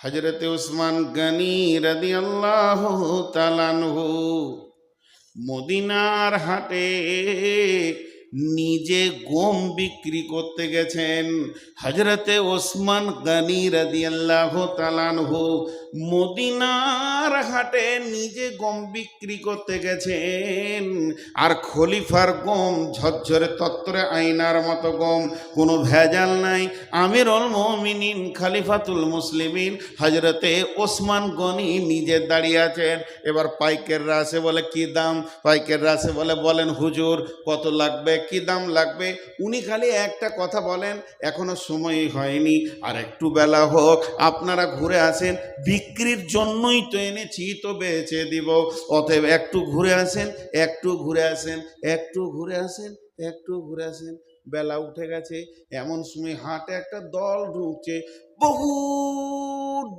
হজরত উসমান গনি রদি আল্লাহ তালানহু মদিনার হাটে নিজে গম বিক্রি করতে গেছেন। হজরতে ওসমান গনি রদি আল্লাহ তালানহু মদিনার হাটে নিজে গম বিক্রি করতে গেছেন। আর খলিফার গম ঝরঝরে তত্ত্বরে আইনার মতো গম, কোনো ভেজাল নাই। আমিরুল মমিনিন, খালিফাতুল মুসলিমিন হজরতে ওসমান গনি নিজে দাঁড়িয়ে আছেন। এবার পাইকের আসে বলে, কি দাম? পাইকের আসে বলে, বলেন হুজুর, কত লাগবে? কি দাম লাগবে? উনি খালি একটা কথা বলেন, এখনও সময় হয়নি। আর একটু বেলা হোক, আপনারা ঘুরে আসেন, বিক্রির জন্যই তো এনেছি, তো বেচে দিব। অতএব একটু ঘুরে আসেন, একটু ঘুরে আসেন, একটু ঘুরে আসেন, একটু ঘুরে আসেন। বেলা উঠে গেছে, এমন সময় হাটে একটা দল ঢুকছে বহু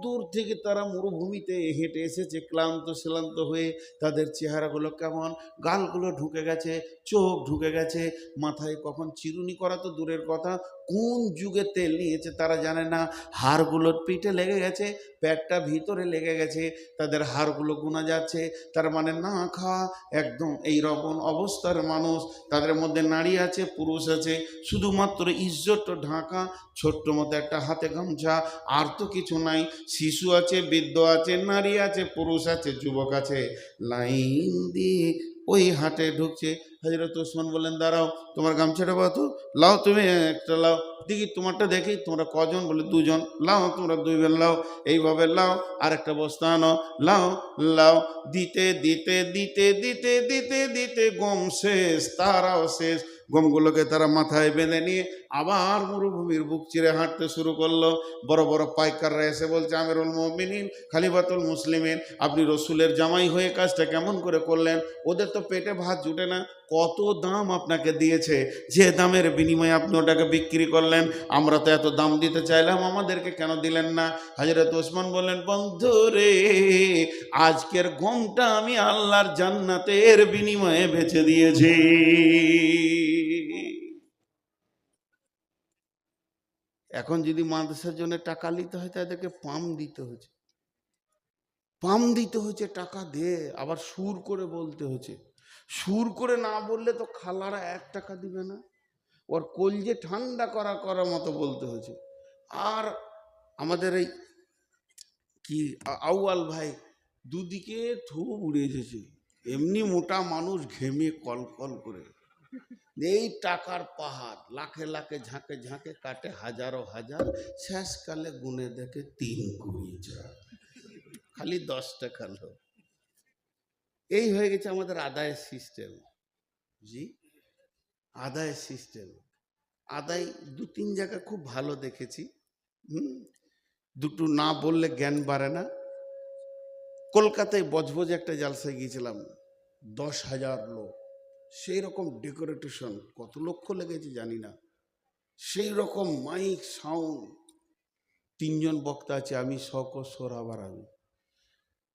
দূর থেকে তারা মরুভূমিতে হেঁটে এসেছে, ক্লান্ত, শ্লান্ত হয়ে তাদের চেহারাগুলো কেমন? গালগুলো ঢুকে গেছে, চোখ ঢুকে গেছে, মাথায় কখন চিরুনি করা তো দূরের কথা, কোন যুগে তেল নিয়েছে তারা জানে না হাড়গুলোর পিঠে লেগে গেছে, পেটটা ভিতরে লেগে গেছে, তাদের হাড়গুলো গুনা যাচ্ছে, তার মানে না খাওয়া একদম এই রকম অবস্থার মানুষ, তাদের মধ্যে নারী আছে, পুরুষ আছে, শুধুমাত্র ইজ্জত ঢাকা, ছোট্ট মতো একটা হাতে গামছা আর তো কিছু নাই। শিশু আছে, বৃদ্ধ আছে, নারী আছে, পুরুষ আছে, যুবক আছে। লাইন দিয়ে ওই হাটে ঢুকছে। হজরত ওসমান বললেন, দাঁড়াও, তোমার গামছাটা পাও তো? লাও তুমি একটা লাও। দেখি তোমারটা দেখি, তোমরা কজন? বলে, দুজন। লাও, তোমরা দুই বেল লাও। এইভাবে লাও আর একটা বস্তা আনো। লাও লাও। দিতে দিতে দিতে দিতে দিতে দিতে, গম শেষ, তারাও শেষ। গমগুলোকে তারা মাথায় বেঁধে নিয়ে আবার মরুভূমির বুক চিরে হাঁটতে শুরু করল। বড় বড় পাইকাররা এসে বলছে, আমিরুল মমিনিন খালিবাতুল মুসলিমিন, আপনি রসুলের জামাই হয়ে কাজটা কেমন করে করলেন? ওদের তো পেটে ভাত জুটে না। কত দাম আপনাকে দিয়েছে? যে দামের বিনিময়ে আপনি ওটাকে বিক্রি করলেন, আমরা তো এত দাম দিতে চাইলাম, আমাদেরকে কেন দিলেন না? হাজরত ওসমান বললেন, বন্ধু রে, আজকের গমটা আমি আল্লাহর জান্নাতের বিনিময়ে বেচে দিয়েছি। এখন যদি মাদ্রাসার জন্য টাকা নিতে হয় তাদেরকে পাম দিতে হচ্ছে পাম দিতে হচ্ছে টাকা দে। আবার সুর করে বলতে হচ্ছে সুর করে না বললে তো খালারা এক টাকা দিবে না। ওর কলজে ঠান্ডা করা করার মতো বলতে হচ্ছে আর আমাদের এই কি আউয়াল ভাই দুদিকে থু উড়ে এসেছে। এমনি মোটা মানুষ ঘেমে কল কল করে। এই টাকার পাহাড়। লাখে লাখে ঝাঁকে ঝাঁকে কাটে হাজারো হাজার, শেষকালে গুনে দেখে তিন কুড়ি খালি দশ টাকা লোক। এই হয়ে গেছে আমাদের আদায়ের সিস্টেম জি? আদায়ের সিস্টেম আদায় দু তিন জায়গা খুব ভালো দেখেছি। হুম? দুটো না বললে জ্ঞান বাড়ে না। কলকাতায় বজবজ একটা জালসায় গিয়েছিলাম। দশ হাজার লোক। সেই রকম ডেকোরেটেশন কত লক্ষ লেগেছে জানি না। সেই রকম মাইক সাউন্ড তিনজন বক্তা আছে, আমি ও সোর আবার আমি।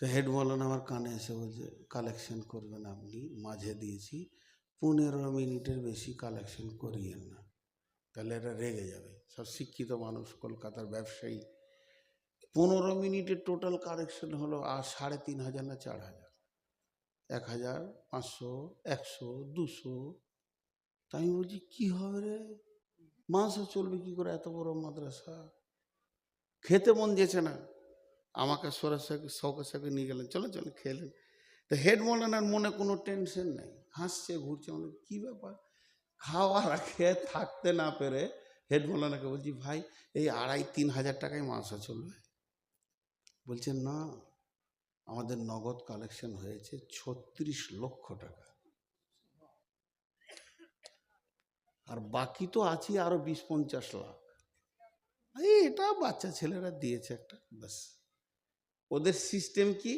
তো হেড মৌলানা আমার কানে এসে বলছে কালেকশন করবেন আপনি, মাঝে দিয়েছি, পনেরো মিনিটের বেশি কালেকশন করিয়েন না। তাহলে এরা রেগে যাবে। সব শিক্ষিত মানুষ, কলকাতার ব্যবসায়ী। পনেরো মিনিটের টোটাল কালেকশন হলো আর সাড়ে তিন হাজার না চার হাজার? এক হাজার পাঁচশো, একশো, দুশো। তাই আমি বলছি, কী হবে রে? মাসও চলবে কি করে? এত বড় মাদ্রাসা? খেতে মন যেছে না। আমাকে সরাসরি শখের সাথে নিয়ে গেলেন। চলো চলো খেলেন তো হেড মৌলানার মনে কোনো টেনশন নেই। হাসছে, ঘুরছে। মানে কী ব্যাপার? খাওয়ার খেয়ে থাকতে না পেরে হেড মৌলানাকে বলছি, ভাই, এই আড়াই তিন হাজার টাকায় মাসও চলবে। বলছে, না। আমাদের নগদ কালেকশন হয়েছে ছত্রিশ লক্ষ টাকা। আর বাকি তো আছে আরও বিশ পঞ্চাশ লাখ। এটা বাচ্চা ছেলেরা দিয়েছে একটা, ব্যাস। ওদের সিস্টেম কি?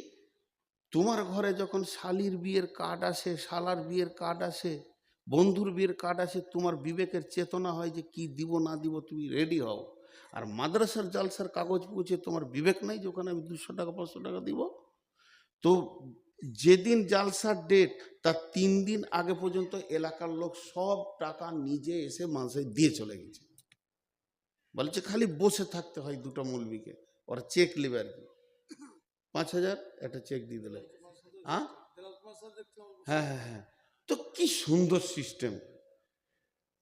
তোমার ঘরে যখন শালির বিয়ের কার্ড আসে, শালার বিয়ের কার্ড আসে, বন্ধুর বিয়ের কার্ড আসে, তোমার বিবেকের চেতনা হয় যে কি দিব, না দিব, তুমি রেডি হও। আর মাদ্রাসার জালসার কাগজ পৌঁছে তোমার বিবেক নাই যে ওখানে আমি দুশো টাকা, পাঁচশো টাকা দিব। তো যেদিন জালসার ডেট তার তিন দিন আগে পর্যন্ত এলাকার লোক সব টাকা নিজে এসে মানুষের দিয়ে চলে গেছে। বলছে খালি বসে থাকতে হয় দুটো মৌলবিকে ওরা চেক নেবে আর কি। পাঁচ হাজার, একটা চেক দিয়ে দিলে। হ্যাঁ? হ্যাঁ হ্যাঁ হ্যাঁ। তো কি সুন্দর সিস্টেম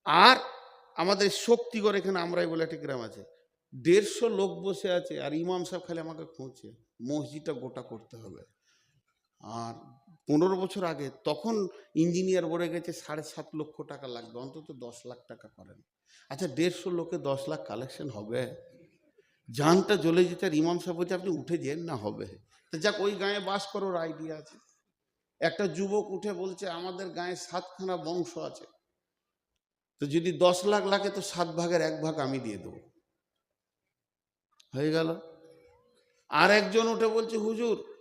আর আমাদের শক্তিগড় এখানে আমরাই বলে একটা গ্রাম আছে। দেড়শো লোক বসে আছে, আর ইমাম সাহেব খালি আমাকে খুঁজছে, মসজিদটা গোটা করতে হবে। আর পনেরো বছর আগে তখন ইঞ্জিনিয়ার বলে গেছে সাড়ে সাত লক্ষ টাকা লাগবে, অন্তত দশ লাখ টাকা করেন। আচ্ছা দেড়শো লোকে দশ লাখ কালেকশন হবে? জানটা জ্বলে যেতে আর ইমাম সাহেব বলছে, আপনি উঠে যেন না হবে। তো যাক, ওই গায়ে বাস করার আইডিয়া আছে। একটা যুবক উঠে বলছে, আমাদের গায়ে সাতখানা বংশ আছে। তো যদি দশ লাখ লাগে, তো সাত ভাগের এক ভাগ আমি দিয়ে দেবো। হয়ে গেল। আর একজন উঠে বলছে, হুজুর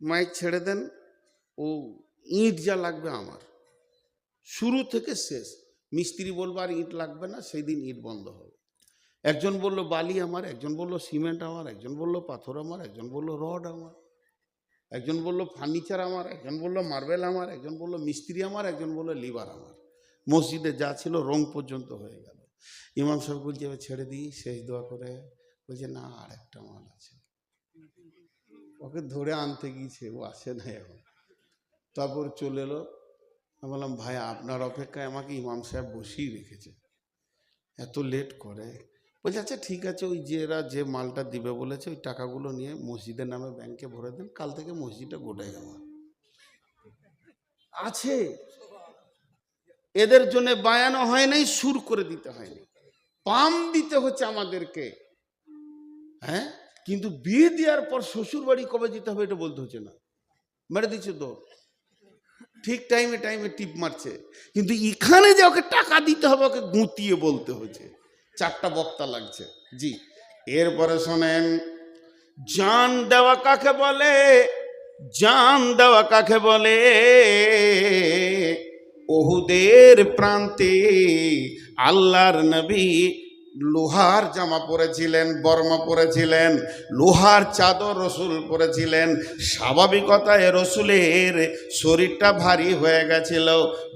মাইক ছেড়ে দেন, ও ইট যা লাগবে আমার। শুরু থেকে শেষ, মিস্ত্রি বলব আর ইট লাগবে না সেই দিন ইট বন্ধ হবে। একজন বলল বালি আমার, একজন বলল সিমেন্ট আমার, একজন বলল পাথর আমার, একজন বলল রড আমার, একজন বলল ফার্নিচার আমার, একজন বলল মার্বেল আমার, একজন বলল মিস্ত্রি আমার, একজন বলল লিভার আমার। মসজিদে যা ছিল রং পর্যন্ত হয়ে গেল। ইমাম সাহেব বলছে ছেড়ে দিই, শেষ দোয়া করে। বলছে, না, আর একটা মাল আছে। ওকে ধরে আনতে গিয়েছে, ও আসে না এখন। তারপর চলে এলো। আমি বললাম, ভাই, আপনার অপেক্ষায় আমাকে ইমাম সাহেব বসিয়ে রেখেছে। এত লেট করে। বলছে আচ্ছা ঠিক আছে, ওই যে এরা যে মালটা দিবে বলেছে, ওই টাকাগুলো নিয়ে মসজিদের নামে ব্যাংকে ভরে দেন। কাল থেকে মসজিদটা গোটাই আমার আছে। এদের জন্য বায়ানো হয় নাই, সুর করে দিতে হয়নি পাম দিতে হচ্ছে আমাদেরকে। হ্যাঁ? কিন্তু বিয়ে দেওয়ার পর শ্বশুর বাড়ি কবে যেতে হবে এটা বলতে হচ্ছে না। মেরে দিচ্ছে তো ঠিক টাইমে টাইমে টিপ মারছে। কিন্তু এখানে যে ওকে টাকা দিতে হবে, ওকে গুঁতিয়ে বলতে হচ্ছে। চারটা বক্তা লাগছে। জি। এরপরে শোনেন, জান দেওয়া কাকে বলে? জান দেওয়া কাকে বলে? ওহুদের প্রান্তে আল্লাহর নবী লোহার জামা পরেছিলেন, বর্মা পরেছিলেন, লোহার চাদর রসুল পরেছিলেন। স্বাভাবিকতায় রসুলের শরীরটা ভারী হয়ে গেছিল।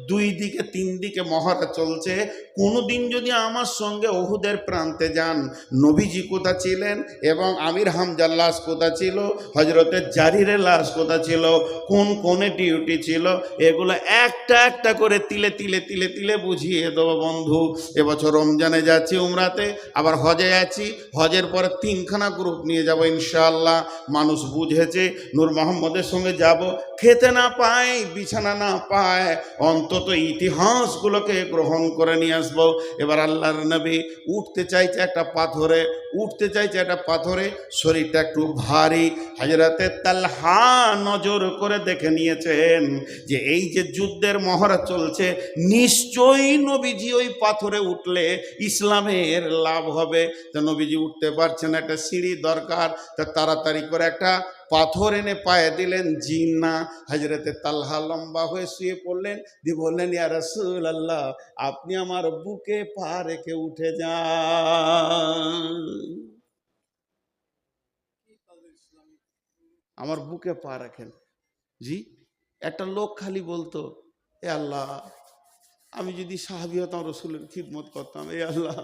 দুই দিকে, তিন দিকে মহড়া চলছে। কোনোদিন যদি আমার সঙ্গে ওহুদের প্রান্তে যান, নবীজি কোথা ছিলেন এবং আমির হামজার লাশ কোথা ছিল হজরতের জারিরের লাশ কোথা ছিল, কোন কোনে ডিউটি ছিল, এগুলো একটা একটা করে তিলে তিলে তিলে তিলে বুঝিয়ে দেবো বন্ধু। এবছর রমজানে যাচ্ছি উমরাতে আবার হজে আছি। হজের পরে তিনখানা গ্রুপ নিয়ে যাব ইনশাআল্লাহ। মানুষ বুঝেছে, নূর মোহাম্মদের সঙ্গে যাব। খেতে না পায়, বিছানা না পায়, অন্তত ইতিহাসগুলোকে গ্রহণ করে নিয়ে আসব। এবার আল্লাহর নবী উঠতে চাইছে একটা পাথরে, উঠতে চাইছে একটা পাথরে, শরীরটা একটু ভারী। হাজরাতে তালহা নজর করে দেখে নিয়েছেন যে এই যে যুদ্ধের মহড়া চলছে, নিশ্চয়ই নবীজি ওই পাথরে উঠলে ইসলামের লাভ হবে। তো নবীজি উঠতে পারছেন, একটা সিঁড়ি দরকার, তা তাড়াতাড়ি করে একটা পাথর এনে পায়ে দিলেন, জিন না। হাজরতে তাল্হা লম্বা হয়ে শুয়ে পড়লেন, দিয়ে বললেন, ইয়া রসুল আল্লাহ আপনি আমার বুকে পা রেখে উঠে যান। আমার বুকে পা রাখেন। জি, একটা লোক খালি বলতো, এ আল্লাহ, আমি যদি সাহাবি হতাম, রসুলের খিদমত করতাম। এ আল্লাহ,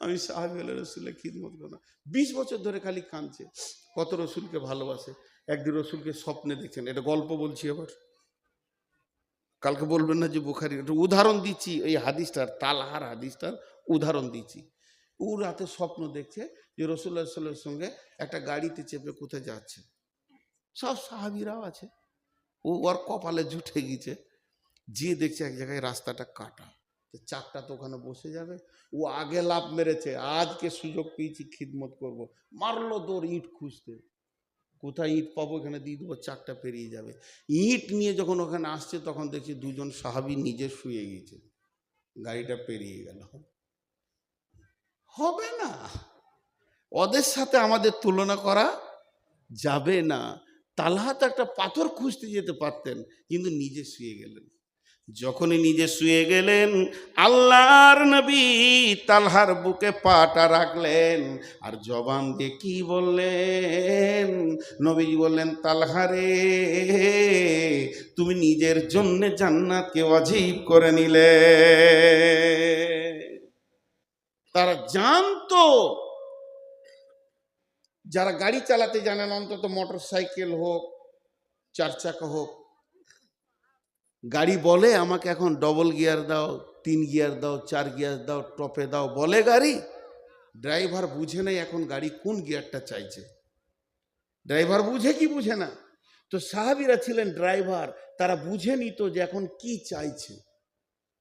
আমি সাহাবি হলে রসুলের খিদমত করতাম। বিশ বছর ধরে খালি কাঁদছে। কত রসুলকে ভালোবাসে। একদিন রসুলকে স্বপ্নে দেখছেন, এটা গল্প বলছি আবার কালকে বলবেন না যে বুখারি, একটা উদাহরণ দিচ্ছি, এই হাদিসটার, তালহার হাদিসটার উদাহরণ দিচ্ছি। ও রাতে স্বপ্ন দেখছে যে রসুল্লাহ সাল্লার সঙ্গে একটা গাড়িতে চেপে কোথায় যাচ্ছে। সব সাহাবিরাও আছে। ও, ওর কপালে জুটে গিয়েছে যে দেখছে এক জায়গায় রাস্তাটা কাটা। তো চারটা তো ওখানে বসে যাবে। ও আগে লাভ মেরেছে, আজকে সুযোগ পেয়েছি, খিদমত করব। মারলো তোর ইট খুঁজতে। কোথায় ইট পাবো এখানে দিয়ে দেবো চারটা পেরিয়ে যাবে। ইট নিয়ে যখন ওখানে আসছে, তখন দেখছি দুজন সাহাবি নিজে শুয়ে গিয়েছে গাড়িটা পেরিয়ে গেল। হবে না। ওদের সাথে আমাদের তুলনা করা যাবে না। তালহাত একটা পাথর খুঁজতে যেতে পারতেন, কিন্তু নিজে শুয়ে গেলেন। যখনই নিজে শুয়ে গেলেন, আল্লাহর নবী তালহার বুকে পাটা রাখলেন। আর জবান দিয়ে কি বললেন? নবীজি বললেন তালহারে তুমি নিজের জন্য জান্নাতকে অজীব করে নিলে। তারা জানতো। যারা গাড়ি চালাতে জানেন, অন্তত মোটর সাইকেল হোক চার চাকা হোক গাড়ি বলে, আমাকে এখন ডবল গিয়ার দাও, তিন গিয়ার দাও, চার গিয়ার দাও, টপে দাও। বলে গাড়ি। ড্রাইভার বুঝে নেই এখন গাড়ি কোন গিয়ারটা চাইছে। ড্রাইভার বুঝে কি বুঝে না? তো সাহাবিরা ছিলেন ড্রাইভার, তারা বুঝে নিত যে এখন কি চাইছে।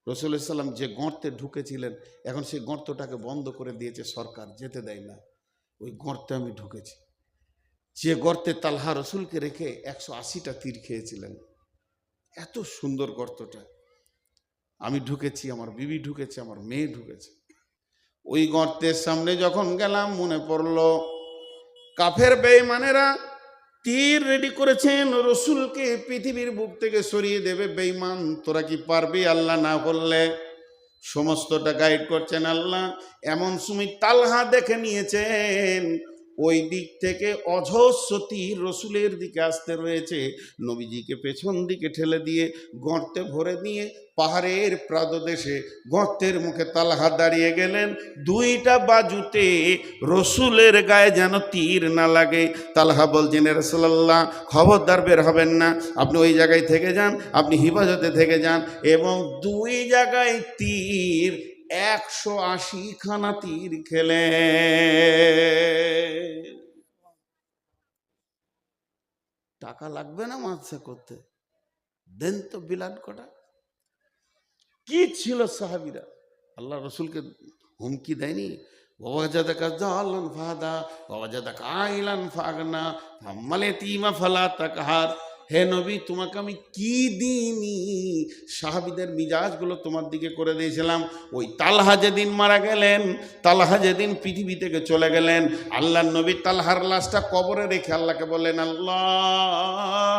রসুল সাল্লাম যে গর্তে ঢুকেছিলেন, এখন সেই গর্তটাকে বন্ধ করে দিয়েছে সরকার, যেতে দেয় না। ওই গর্তে আমি ঢুকেছি। যে গর্তে তালহা রসুলকে রেখে একশো আশিটা তীর খেয়েছিলেন। এত সুন্দর গর্তটা। আমি ঢুকেছি, আমার বিবি ঢুকেছে, আমার মেয়ে ঢুকেছে। ওই গর্তের সামনে যখন গেলাম, মনে পড়ল, কাফের বেঈমানেরা তীর রেডি করেছেন, রসুলকে পৃথিবীর বুক থেকে সরিয়ে দেবে। বেঈমান, তোরা কি পারবি আল্লাহ না করলে সমস্তটা গাইড করছেন আল্লাহ। এমন সময় তালহা দেখে নিয়েছেন ওই দিক থেকে অজস্র তীর রসুলের দিকে আসতে রয়েছে। নবীজিকে পেছন দিকে ঠেলে দিয়ে গর্তে ভরে নিয়ে পাহাড়ের প্রাদদেশে গর্তের মুখে তালহা দাঁড়িয়ে গেলেন। দুইটা বাজুতে রসুলের গায়ে যেন তীর না লাগে। তালহা বলছেন রসুল্লাহ খবরদার বের হবেন না। আপনি ওই জায়গায় থেকে যান, আপনি হিফাজতে থেকে যান। এবং দুই জায়গায় তীর একশো আশি খানা তীর খেলে। টাকা লাগবে না মাদ্রাসা করতে? দেন তো বিলাট কটা। কি ছিল সাহাবিরা? আল্লাহ রসুলকে হুমকি দেয়নি? বাবা যাদা কাজালান ফাদা, বাবা যাদা কাইলান ফাগনা, ফাম্মালে তিমা ফালা তাকাহার। হে নবী, তোমাকে আমি কি দিইনি? সাহাবিদের মিজাজগুলো তোমার দিকে করে দিয়েছিলাম। ওই তালহা যেদিন মারা গেলেন, তালহা যেদিন পৃথিবী থেকে চলে গেলেন আল্লাহ নবী তালহার লাশটা কবরে রেখে আল্লাহকে বললেন, আল্লাহ,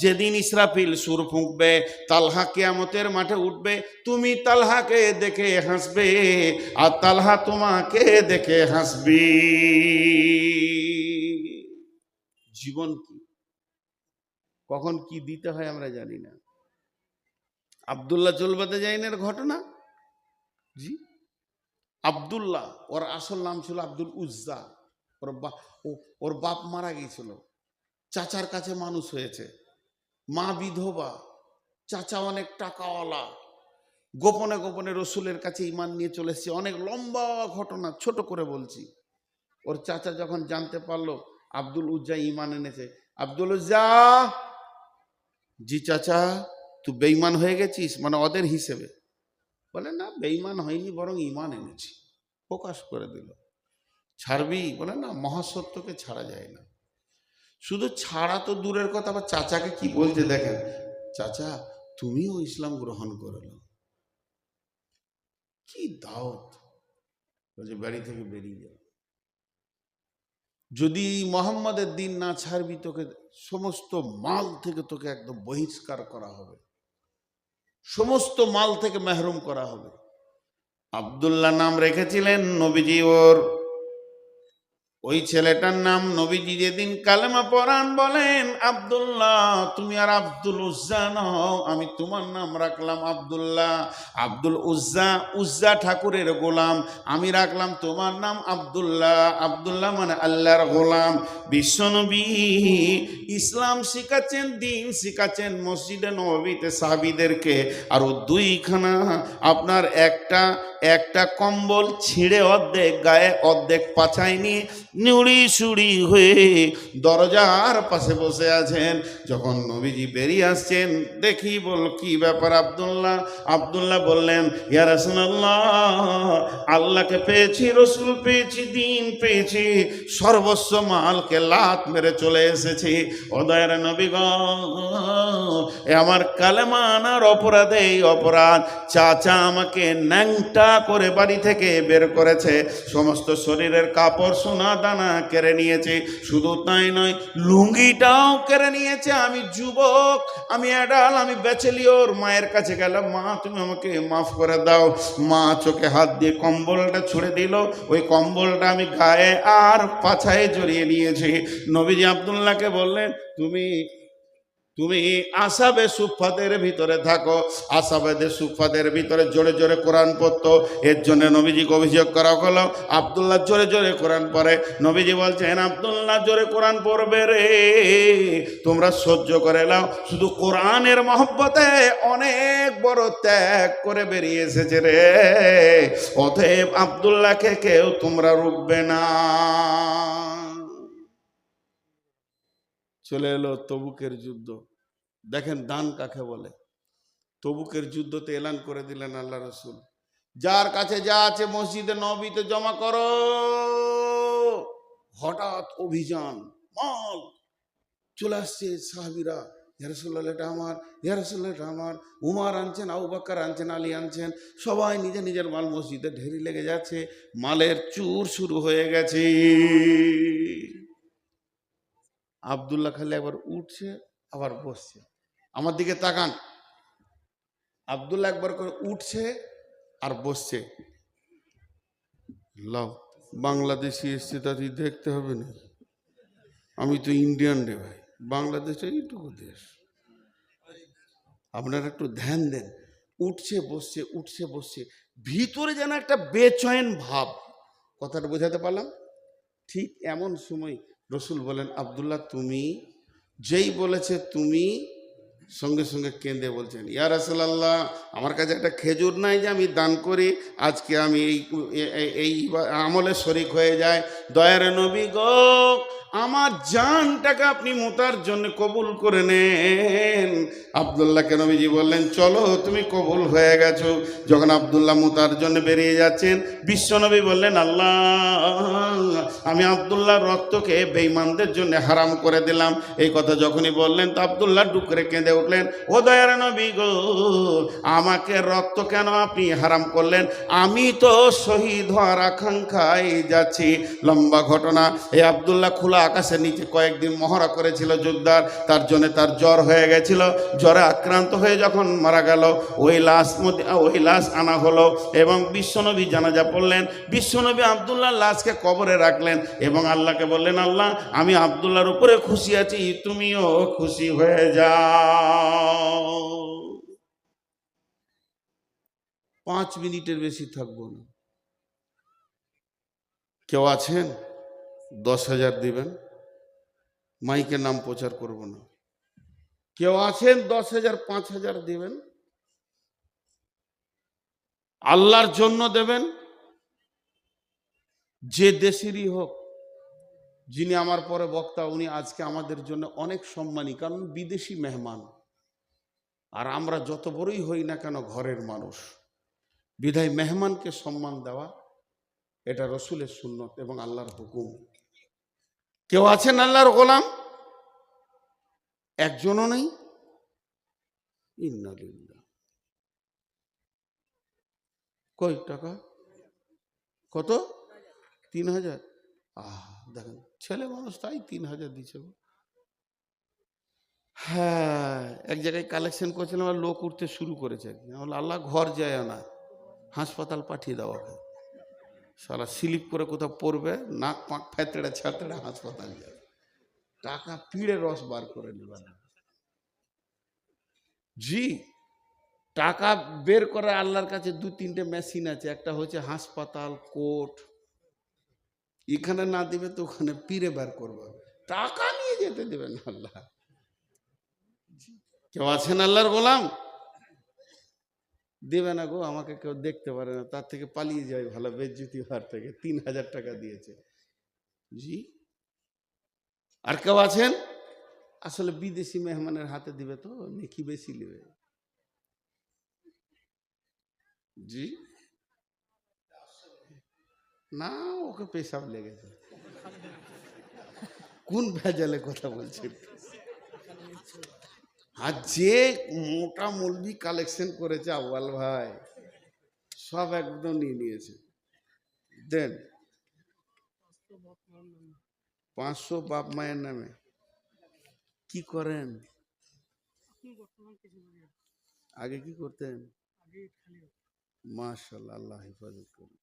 যেদিন ইসরাফিল সুর ফুঁকবে, তালহা কেয়ামতের মাঠে উঠবে, তুমি তালহাকে দেখে হাসবে আর তালহা তোমাকে দেখে হাসবি। জীবন কি? কখন কি দিতে হয় আমরা জানি না। আবদুল্লাহ চলবাতে যাইনের ঘটনা? জি। আবদুল্লাহ, ওর আসল নাম ছিল আব্দুল উজ্জা। ওর বাপ ওর বাপ মারা গিয়েছিল। চাচার কাছে মানুষ হয়েছে। মা বিধবা, চাচা অনেক টাকাওয়ালা। গোপনে গোপনে রসুলের কাছে ইমান নিয়ে চলে এসেছে। অনেক লম্বা ঘটনা, ছোট করে বলছি। ওর চাচা যখন জানতে পারল, আব্দুল উজ্জা ইমান এনেছে। আব্দুল উজ্জা! জি চাচা, তুই বেইমান হয়ে গেছিস? মানে ওদের হিসেবে। বলে, না বেইমান হয়নি, বরং ইমান এনেছি। প্রকাশ করে দিল। ছাড়বি? বলে, না, মহাসত্যকে ছাড়া যায় না। শুধু ছাড়া তো দূরের কথা, আবার চাচাকে কি বলতে দেখেন? চাচা, তুমিও ইসলাম গ্রহণ করে নাও কি দাওয়াত? বলছে, বাড়ি থেকে বেরিয়ে যাও। যদি মোহাম্মদের দিন না ছাড়বি, তোকে সমস্ত মাল থেকে তোকে একদম বহিষ্কার করা হবে। সমস্ত মাল থেকে মেহরুম করা হবে। আবদুল্লাহ নাম রেখেছিলেন নবীজি ওর ওই ছেলেটার নাম নবীজি যেদিন কালেমা পরান বলেন, আবদুল্লাহ, তুমি আর আব্দুল উজ্জা নও, আমি তোমার নাম রাখলাম আবদুল্লাহ। আব্দুল উজ্জা উজ্জা ঠাকুরের গোলাম, আমি রাখলাম তোমার নাম আবদুল্লাহ। আবদুল্লাহ মানে আল্লাহর গোলাম। বিশ্বনবী ইসলাম শিখাচ্ছেন, দিন শিখাচ্ছেন মসজিদে নবীতে সাহাবিদেরকে। আর দুইখানা আপনার একটা একটা কম্বল ছিঁড়ে অর্ধেক গায়ে, অর্ধেক পাছায় নিয়ে নিউড়ি সুড়ি হয়ে দরজার পাশে বসে আছেন। যখন নবীজি বেরিয়ে আসছেন, দেখি বল, কি ব্যাপার আবদুল্লাহ? আবদুল্লাহ বললেন, ইয়া রাসূলুল্লাহ, আল্লাহকে পেয়েছি, রসুল পেয়েছি, দিন পেয়েছি, সর্বস্ব মালকে লাত মেরে চলে এসেছি। ওদয়ের নবী গো এ আমার কালেমা আনার অপরাধে অপরাধ চাচা আমাকে ন্যাংটা করে বাড়ি থেকে বের করেছে। সমস্ত শরীরের কাপড়, সোনা, দানা কেড়ে নিয়েছে। শুধু তাই নয়, লুঙ্গিটাও কেড়ে নিয়েছে। আমি যুবক, আমি অ্যাডাল আমি ব্যাচেলিওর মায়ের কাছে গেলাম, মা, তুমি আমাকে মাফ করে দাও। মা চোখে হাত দিয়ে কম্বলটা ছুড়ে দিল। ওই কম্বলটা আমি গায়ে আর পাছায় জড়িয়ে নিয়েছি। নবীজি আবদুল্লাহকে বললেন, তুমি তুমি আসাবে সুফাদের ভিতরে থাকো, আসাবেদের সুফাদের ভিতরে জোরে জোরে কোরআন পড়তো। এর জন্য নবীজিকে অভিযোগ করা হলো। আবদুল্লাহ জোরে জোরে কোরআন পড়ে। নবীজি বলছেন, আবদুল্লাহ জোরে কোরআন পড়বে রে। তোমরা সহ্য করে নাও। শুধু কোরআনের মহব্বতে অনেক বড় ত্যাগ করে বেরিয়ে এসেছে রে। অতএব আবদুল্লাহকে কেউ তোমরা রুখবে না। চলে এলো তবুকের যুদ্ধ। দেখেন দান কাকে বলে? তবুকের যুদ্ধতে এলান করে দিলেন আল্লাহ রসুল। যার কাছে যা আছে মসজিদে নবীতে জমা করো। হঠাৎ অভিযান, মাল চলে আসছে সাহাবিরা। ইয়ারসুল্লাহ এটা আমার ইয়ারসুল্লাহ এটা আমার। উমার আনছেন, আবু বাক্কার আনছেন, আলী আনছেন। সবাই নিজে নিজের মাল মসজিদে ঢেরি লেগে যাচ্ছে। মালের চুর শুরু হয়ে গেছে। আবদুল্লাহ খালি একবার উঠছে, আবার বসছে। আমার দিকে তাকান। আবদুল্লাহ একবার করে উঠছে আর বসছে। লাও, বাংলাদেশি এসছে তাদের দেখতে হবে না। আমি তো ইন্ডিয়ান রে ভাই, বাংলাদেশে এইটুকু দেশ। আপনারা একটু ধ্যান দেন। উঠছে, বসছে উঠছে, বসছে। ভিতরে যেন একটা বেচয়ন ভাব। কথাটা বোঝাতে পারলাম? ঠিক এমন সময় রসুল বলেন আবদুল্লাহ তুমি যেই বলেছে তুমি সঙ্গে সঙ্গে কেঁদে বলছেন ইয়ার ইয়া রাসূলুল্লাহ, আমার কাছে একটা খেজুর নাই যে আমি দান করি, আজকে আমি এই, এই- আমলে শরিক হয়ে যায় দয়ার নবী গো, আমার জানটাকে আপনি মোতার জন্য কবুল করে নেন। আবদুল্লাহকে নবীজি বললেন, চলো, তুমি কবুল হয়ে গেছো। যখন আবদুল্লাহ মোতার জন্য বেরিয়ে যাচ্ছেন বিশ্বনবী বললেন, আল্লাহ, আমি আবদুল্লাহর রক্তকে বেঈমানদের জন্য হারাম করে দিলাম। এই কথা যখনই বললেন, তো আবদুল্লাহ ডুকরে কেঁদে উঠলেন, ও দয়ার নবী গো, আমাকে রক্ত কেন আপনি হারাম করলেন? আমি তো শহীদ হওয়ার আকাঙ্ক্ষায় যাচ্ছি। লম্বা ঘটনা। এই আবদুল্লাহ খোলা আকাশের নিচে কয়েকদিন মহড়া করেছিল যোদ্ধার, তার জন্য তার জ্বর হয়ে গেছিল। জ্বরে আক্রান্ত হয়ে যখন মারা গেল, ওই লাশ মধ্যে, ওই লাশ আনা হলো এবং বিশ্বনবী জানাজা পড়লেন। বিশ্বনবী আবদুল্লাহ লাশকে কবরে রাখলেন এবং আল্লাহকে বললেন, আল্লাহ, আমি আবদুল্লাহর উপরে খুশি আছি, তুমিও খুশি হয়ে যাও। পাঁচ মিনিটের বেশি থাকব না। কেউ আছেন? দশ হাজার দিবেন। মাইকের নাম প্রচার করব না। কেউ আছেন? দশ হাজার, পাঁচ হাজার দিবেন। আল্লাহর জন্য দেবেন। যে দেশেরই হোক, যিনি আমার পরে বক্তা, উনি আজকে আমাদের জন্য অনেক সম্মানী, কারণ বিদেশি মেহমান। আর আমরা যত বড়ই হই না কেন ঘরের মানুষ, বিধায় মেহমানকে সম্মান দেওয়া, এটা রসুলের সুন্নত এবং আল্লাহর হুকুম। কেউ আছেন আল্লাহর গোলাম? একজনও নেই? ইন্নালিল্লাহ কয় টাকা? কত? তিন হাজার। আহ, দেখেন, ছেলে মানুষ তাই তিন হাজার দিচ্ছে। হ্যাঁ এক জায়গায় কালেকশন করছিলাম আর লোক উঠতে শুরু করেছে বললাম, আল্লাহ ঘর যায় না হাসপাতাল পাঠিয়ে দাও ওকে। সারা স্লিপ করে কোথাও পড়বে নাক পাক ফেতড়ে ছাতড়ে হাসপাতাল যাবে। টাকা পিড়ে রস বার করে নেবে না। জি টাকা বের করে আল্লাহর কাছে দু তিনটে মেশিন আছে। একটা হচ্ছে হাসপাতাল কোর্ট। এখানে না দিবে তো ওখানে পিড়ে বার করবে। টাকা নিয়ে যেতে দেবেন আল্লাহ। কেউ আছেন আল্লাহর গোলাম? দেবে না গো, আমাকে কেউ দেখতে পারে না। তার থেকে পালিয়ে যায় ভালো বেজ্জুতি হওয়ার থেকে। তিন হাজার টাকা দিয়েছে। জি? আর কেউ আছেন? আসলে বিদেশি মেহমানের হাতে দিবে তো, নেকি বেশি নেবে। জি? না, ওকে পেশাব লেগেছে। কোন ভেজালে কথা বলছেন? আর যে মোটা মুলবি কালেকশন করেছে আব্বাল ভাই সব একদম নিয়ে নিয়েছে। দেন পাঁচশো বাপ মায়ের নামে। কি করেন? আগে কি করতেন? মাশাল্লাহ আল্লাহ হেফাজত করুন।